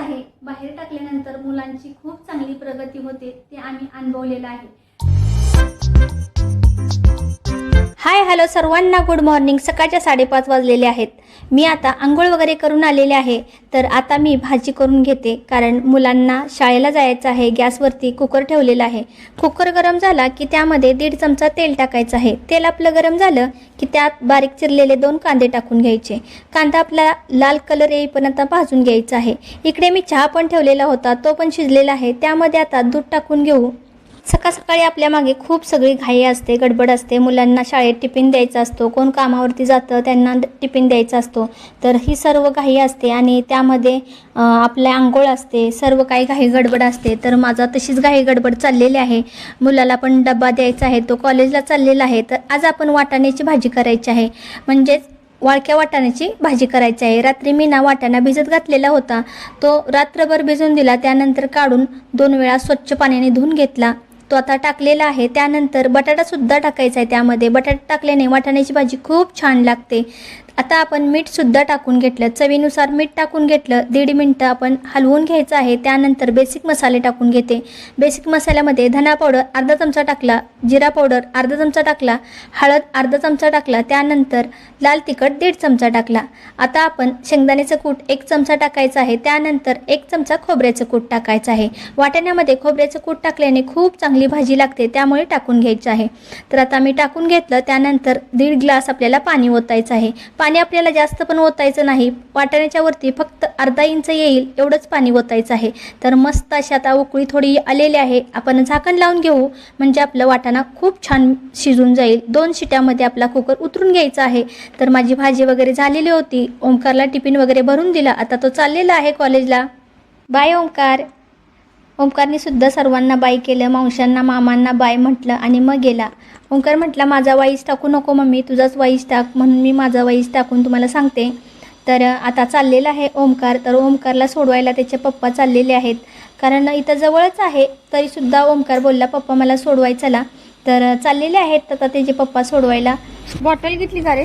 आहे. बाहेर टाकल्यानंतर मुलांची खूप चांगली प्रगती होते ते आम्ही अनुभवलेलं आहे. हाय हॅलो सर्वांना गुड मॉर्निंग. सकाळच्या साडेपाच वाजलेले आहेत. मी आता आंघोळ वगैरे करून आलेले आहे तर आता मी भाजी करून घेते कारण मुलांना शाळेला जायचं आहे गॅसवरती कुकर ठेवलेला आहे. कुकर गरम झाला की त्यामध्ये दीड चमचा तेल टाकायचं आहे. तेल आपलं गरम झालं की त्यात बारीक चिरलेले दोन कांदे टाकून घ्यायचे. कांदा आपला लाल कलर येईपर्यंत भाजून घ्यायचा आहे. इकडे मी चहा पण ठेवलेला होता तो पण शिजलेला आहे. त्यामध्ये आता दूध टाकून घेऊ. सकाळ सकाळी आपल्या मागे खूप सगळी घाई असते गडबड असते. मुलांना शाळेत टिफिन द्यायचा असतो कोण कामावरती जातं त्यांना टिफिन द्यायचा असतो. तर ही सर्व घाई असते आणि त्यामध्ये आपल्या आंघोळ असते सर्व काही घाई गडबड असते. तर माझा तशीच घाई गडबड चाललेली आहे. मुलाला पण डबा द्यायचा आहे तो कॉलेजला चाललेला आहे. तर आज आपण वाटाण्याची भाजी करायची आहे. म्हणजेच वाळक्या वाटाण्याची भाजी करायची आहे. रात्री मी ना वाटाणा भिजत घातलेला होता. तो रात्रभर भिजून दिला. त्यानंतर काढून दोन वेळा स्वच्छ पाण्याने धुवून घेतला. तो आता टाकलेला आहे. त्यानंतर बटाटासुद्धा टाकायचा आहे त्यामध्ये. बटाटा टाकल्याने वाटाण्याची भाजी खूप छान लागते. आता आपण मीठसुद्धा टाकून घेतलं. चवीनुसार मीठ टाकून घेतलं. दीड मिनटं आपण हलवून घ्यायचं आहे. त्यानंतर बेसिक मसाले टाकून घेते. बेसिक मसाल्यामध्ये धना पावडर अर्धा चमचा टाकला जिरा पावडर अर्धा चमचा टाकला हळद अर्धा चमचा टाकला त्यानंतर लाल तिखट दीड चमचा टाकला. आता आपण शेंगदाण्याचं कूट एक चमचा टाकायचं आहे. त्यानंतर एक चमचा खोबऱ्याचं कूट टाकायचं आहे. वाटाण्यामध्ये खोबऱ्याचं कूट टाकल्याने खूप चांगली भाजी लागते. त्यामुळे टाकून घ्यायचं आहे. तर आता मी टाकून घेतलं. त्यानंतर दीड ग्लास आपल्याला पाणी ओतायचं आहे. पाणी आपल्याला जास्त पण ओतायचं नाही. वाटाण्याच्या वरती फक्त अर्धा इंच येईल एवढंच पाणी ओतायचं आहे. तर मस्त अशी आता उकळी थोडी आलेली आहे. आपण झाकण लावून घेऊ. म्हणजे आपलं वाटाणा खूप छान शिजून जाईल. दोन शिट्यामध्ये आपला कुकर उतरून घ्यायचा आहे. तर माझी भाजी वगैरे झालेली होती. ओंकारला टिफिन वगैरे भरून दिला. आता तो चाललेला आहे कॉलेजला. बाय ओंकार. ओंकारने सुद्धा सर्वांना बाय केलं मावशांना मामांना बाय म्हटलं आणि मग गेला. ओंकार म्हटला माझा वाईस टाकू नको मम्मी तुझाच वाईस टाक म्हणून मी माझा वाईस टाकून तुम्हाला सांगते. तर आता चाललेला आहे ओंकार. तर ओंकारला सोडवायला त्याचे पप्पा चाललेले आहेत. कारण इथं जवळच आहे तरीसुद्धा ओंकार बोलला पप्पा मला सोडवाय चला. तर चाललेले आहेत आता त्याचे पप्पा सोडवायला. बॉटल घेतली का रे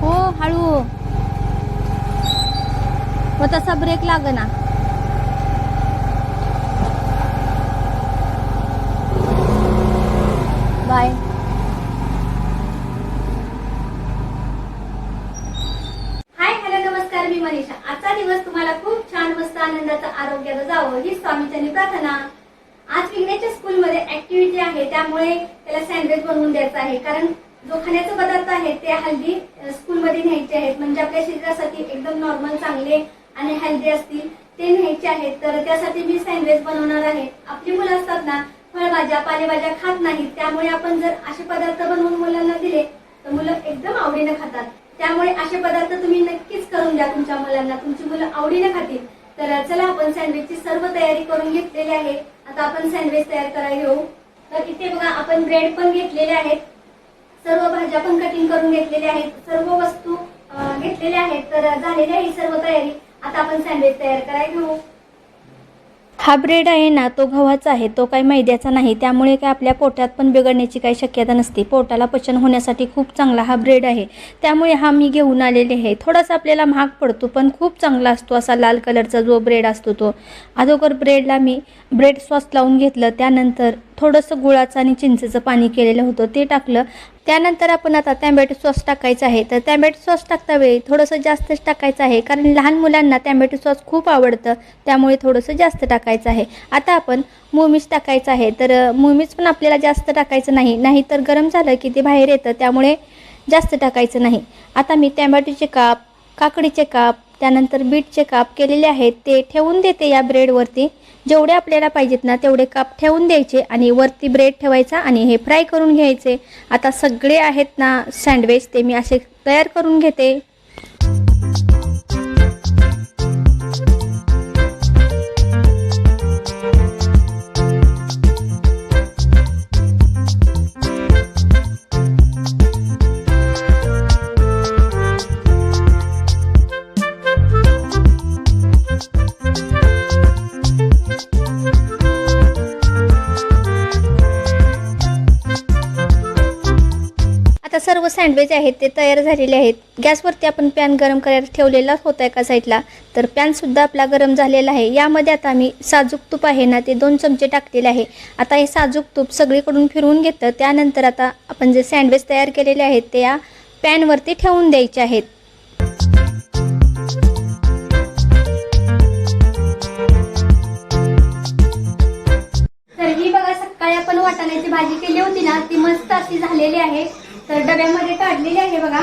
हो हळू मग लागना. बाय. हाय हॅलो नमस्कार मी मनीषा. आजचा दिवस तुम्हाला खूप छान मस्त आनंदाचा आरोग्याला जावं ही स्वामीचरणी प्रार्थना. आज विघ्नेच्या स्कूलमध्ये ऍक्टिव्हिटी आहे त्यामुळे त्याला सँडविच बनवून द्यायचं आहे. कारण जो खाण्याचे पदार्थ आहेत ते हल्दी स्कूलमध्ये न्यायचे आहेत. म्हणजे आपल्या शरीरासाठी एकदम नॉर्मल चांगले आणि हेल्दी असतील ते न्यायचे आहेत. तर त्यासाठी मी सँडविच बनवणार आहे. आपली मुलं असतात ना फळभाज्या पालेभाज्या खात नाहीत. त्यामुळे आपण जर असे पदार्थ बनवून मुलांना दिले तर मुलं एकदम आवडीनं खातात. त्यामुळे असे पदार्थ तुम्ही नक्कीच करून द्या तुमच्या मुलांना. तुमची मुलं आवडीनं खातील. तर चला आपण सँडविचची सर्व तयारी करून घेतलेली आहे. आता आपण सँडविच तयार करायला घेऊ तर इथे बघा आपण ब्रेड पण घेतलेले आहेत. सर्व भाज्या पण कटिंग करून घेतलेल्या आहेत. सर्व वस्तू घेतलेल्या आहेत. तर झालेली आहे ही सर्व तयारी. आता आपण सँडविच तयार करायला घेऊ. हा ब्रेड आहे ना तो गव्हाचा आहे तो काही मैद्याचा नाही त्यामुळे काय आपल्या पोटात पण बिघडण्याची काही शक्यता नसते. पोटाला पचन होण्यासाठी खूप चांगला हा ब्रेड आहे. त्यामुळे हा मी घेऊन आलेले आहे. थोडासा आपल्याला महाग पडतो पण खूप चांगला असतो असा लाल कलरचा जो ब्रेड असतो तो. अगोदर ब्रेडला मी ब्रेड सॉस लावून घेतलं त्यानंतर थोडंसं गुळाचं आणि चिंचेचं पाणी केलेलं होतं ते टाकलं. त्यानंतर आपण आता टॅमॅटो सॉस टाकायचा आहे. तर टॅमॅटो सॉस टाकता वेळी थोडंसं जास्तच टाकायचं आहे कारण लहान मुलांना टॅमॅटो सॉस खूप आवडतं त्यामुळे थोडंसं जास्त टाकायचं आहे. आता आपण मोमीज टाकायचं आहे. तर मोमीज पण आपल्याला जास्त टाकायचं नाही. नाही तर गरम झालं की ते बाहेर येतं त्यामुळे जास्त टाकायचं नाही. आता मी टॅमॅटोचे काप काकडीचे काप त्यानंतर बीटचे काप केलेले आहेत ते ठेवून देते या ब्रेडवरती. जेवढे आपल्याला पाहिजेत ना तेवढे काप ठेवून द्यायचे आणि वरती ब्रेड ठेवायचा आणि हे फ्राय करून घ्यायचे. आता सगळे आहेत ना सँडविच ते मी असे तयार करून घेते. सँडविच आहेत ते तयार झालेले आहेत. गॅसवरती आपण पॅन गरम करायला ठेवलेला होता एका साईडला? तर पॅनसुद्धा आपला गरम झालेला आहे. यामध्ये आता मी साजूक तूप आहे ना ते दोन चमचे टाकलेले आहे. आता हे साजूक तूप सगळीकडून फिरवून घेतं. त्यानंतर आता आपण जे सँडविच तयार केलेले आहेत ते या पॅनवरती ठेवून द्यायचे आहेत. तर ही बघा सकाळी आपण वाटाण्याची भाजी केली होती ना ती मस्त अशी झालेली आहे. तर डब्यामध्ये काढलेली आहे बघा.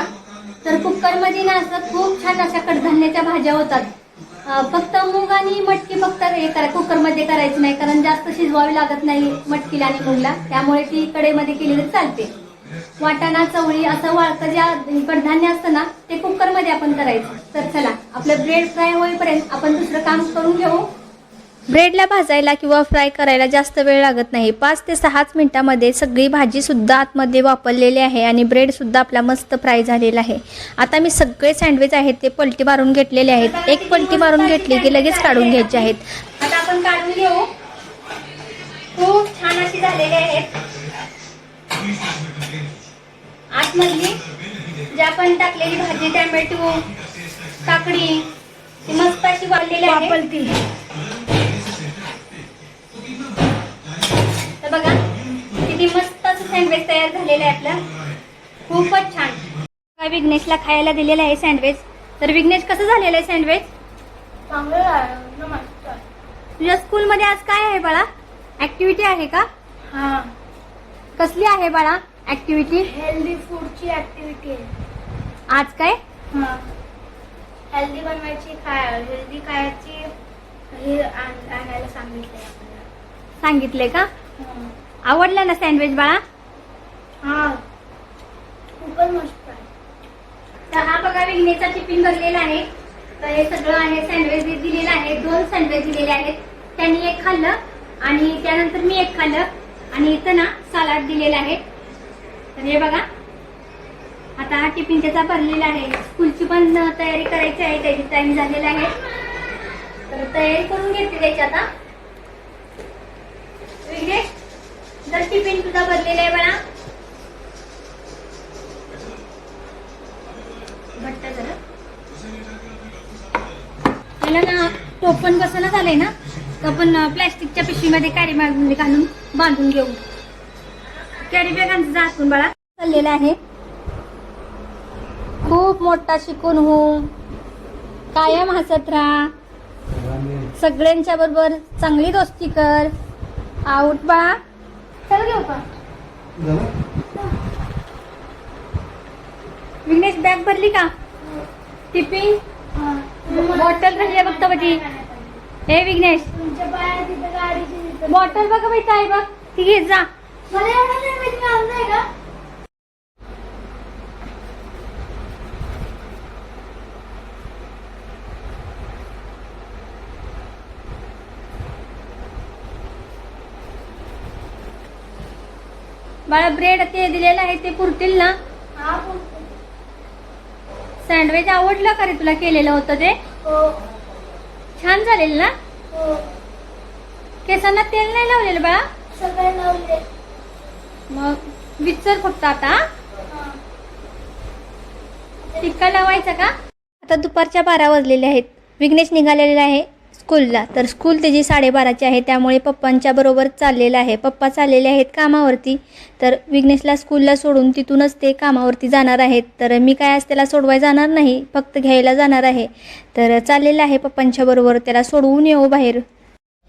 तर कुकरमध्ये ना असं खूप छान अशा कडधान्याच्या भाज्या होतात. फक्त मूग आणि मटकी फक्त हे करा कुकरमध्ये करायची नाही कारण जास्त शिजवावी लागत नाही मटकीला आणि मुगला. त्यामुळे ती कडेमध्ये केली तर चालते. वाटाणा चवळी असं वाळकं ज्या कडधान्य असतं ना ते कुकरमध्ये आपण करायचं. तर चला आपलं ब्रेड फ्राय होईपर्यंत आपण दुसरं काम करून घेऊ. ब्रेडला भाजायला किंवा फ्राय करायला जास्त वेळ लागत नाही. पाच ते सहाच मिनिटामध्ये सगळी भाजीसुद्धा आतमध्ये वापरलेली आहे आणि ब्रेडसुद्धा आपला मस्त फ्राय झालेला आहे. आता मी सगळे सँडविच आहेत ते पलटी मारून घेतलेले आहेत. एक पलटी मारून घेतली की लगेच काढून घ्यायचे आहेत. आता आपण काढून घेऊ. खूप छान अशी झालेली आहेत. आतमधली जी आपण टाकलेली भाजी टॅमॅटो काकडी ती मस्त अशी वाढलेली आहे. बघा किती मस्त असं सँडविच तयार झालेलं आहे आपलं. खूपच छान. काय विघ्नेशला खायला दिलेलं आहे सँडविच तर विघ्नेश कसं झालेलं आहे सँडविच तुझ्या स्कूलमध्ये आज काय आहे बाळा? ऍक्टिव्हिटी आहे का? हा. कसली आहे बाळा ऍक्टिव्हिटी हेल्दी फूडची ऍक्टिव्हिटी आहे. आज काय? हा. हेल्दी बनवायची खाय हेल्दी खायची हे आण- आणायला सांगितलंय आपल्याला. सांगितले का. आवडला ना सँडविच बाळा? हा. खूपच मस्त आहे. तर हा बघा विघ्नेचा टिफिन भरलेला आहे. तर हे सगळं आहे सँडविच दिलेलं आहे. दोन सँडविच दिलेले आहेत. त्यांनी एक खाल्लं आणि त्यानंतर मी एक खाल्लं. आणि इथं ना सलाड दिलेलं आहे. तर हे बघा. आता हा टिफिन त्याचा भरलेला आहे. स्कूलची पण तयारी करायची आहे. त्याची टाइम झालेला आहे. तर तयारी करून घेते त्याची आता विघ्नेश जर टिफिन तुझा भरलेला आहे बाळा भट्ट जरा. त्याला ना टोपण बसणं झालंय ना? तर आपण प्लॅस्टिकच्या पिशवीमध्ये कॅरी बॅग घालून बांधून घेऊ. कॅरी बॅगांचं जातून बाळा. चाललेला आहे. खूप मोठा शिकून हो. कायम हसत राहा. सगळ्यांच्या बरोबर चांगली दोस्ती कर. आऊट बाळा. चल घेऊ का विघ्नेश बॅग भरली का? टिफिन? बॉटल राहिली आहे बघता बघी हे विघ्नेश. बॉटल बघ बाई काय बघ. ती घे जा. मला एवढं नाही का बाळा ब्रेड ते दिलेलं आहे ते पुरतील ना? हा सँडविच आवडलं का रे तुला केलेलं होतं ते? हो. छान झालेलं ना? हो. केसांना तेल नाही लावलेलं बाळा? सगळे लावले मग विचार फक्त आता टिक्का लावायचा का? आता दुपारच्या बारा वाजलेले आहेत. विघ्नेश निघालेला आहे. स्कूलला तर स्कूल त्याची साडेबाराची आहे त्यामुळे पप्पांच्या बरोबर चाललेलं आहे. पप्पा चाललेले आहेत कामावरती. तर विघ्नेशला स्कूलला सोडून तिथूनच ते कामावरती जाणार आहेत. तर मी काय आज त्याला सोडवाय जाणार नाही फक्त घ्यायला जाणार आहे. तर चाललेलं आहे पप्पांच्या बरोबर त्याला सोडवून येऊ बाहेर.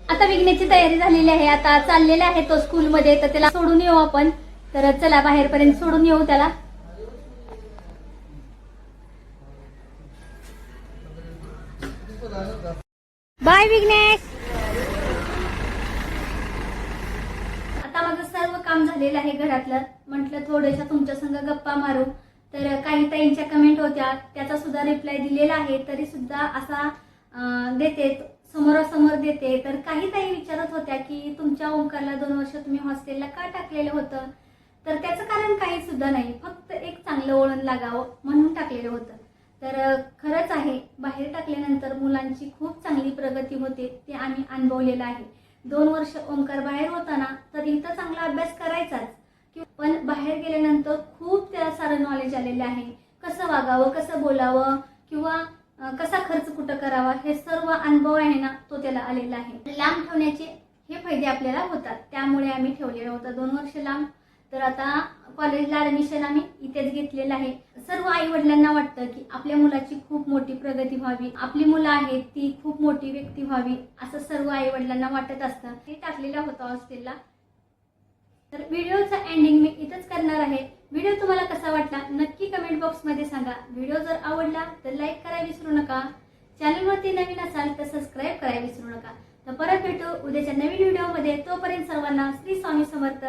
आता विघ्नेची तयारी झालेली आहे. आता चाललेला आहे तो स्कूलमध्ये तर त्याला सोडून येऊ आपण. तर चला बाहेरपर्यंत सोडून येऊ त्याला. बाय विघ्नेश. आता माझं सर्व काम झालेलं आहे घरातलं. म्हटलं थोड्याशा तुमच्या संग गप्पा मारू. तर काही ताईंच्या कमेंट होत्या. त्याचा सुद्धा रिप्लाय दिलेला आहे. तरी सुद्धा असा देते समोरासमोर देते. तर काही ताई विचारत होत्या की तुमच्या ओंकारला दोन वर्ष तुम्ही हॉस्टेलला का टाकलेलं होतं? तर त्याचं कारण काही सुद्धा नाही. फक्त एक चांगलं वळण लागावं म्हणून टाकलेलं होतं. तर खरंच आहे बाहेर टाकल्यानंतर मुलांची खूप चांगली प्रगती होते ते आम्ही अनुभवलेलं आहे. दोन वर्ष ओंकार बाहेर होताना तर इथं चांगला अभ्यास करायचाच. पण बाहेर गेल्यानंतर खूप त्या सारं नॉलेज आलेलं आहे. कसं वागावं कसं बोलावं किंवा कसा खर्च कुठं करावा हे सर्व अनुभव आहे ना तो त्याला आलेला आहे. लांब ठेवण्याचे हे फायदे आपल्याला होतात. त्यामुळे आम्ही ठेवलेलं होतं. दोन वर्ष लांब तर आता कॉलेजला ऍडमिशन आम्ही इथेच घेतलेलं आहे. सर्व आई वडिलांना वाटतं की आपल्या मुलाची खूप मोठी प्रगती व्हावी. आपली मुलं आहेत ती खूप मोठी व्यक्ती व्हावी असं सर्व आई वडिलांना वाटत असतं. ते टाकलेलं होतं हॉस्टेलला. तर व्हिडिओचा एंडिंग मी इथंच करणार आहे. व्हिडिओ तुम्हाला कसा वाटला नक्की कमेंट बॉक्समध्ये सांगा. व्हिडिओ जर आवडला तर लाईक करायला विसरू नका. चॅनलवरती नवीन असाल तर सबस्क्राईब करायला विसरू नका. तर परत भेटू उद्याच्या नवीन व्हिडिओमध्ये तोपर्यंत सर्वांना श्री स्वामी समर्थ.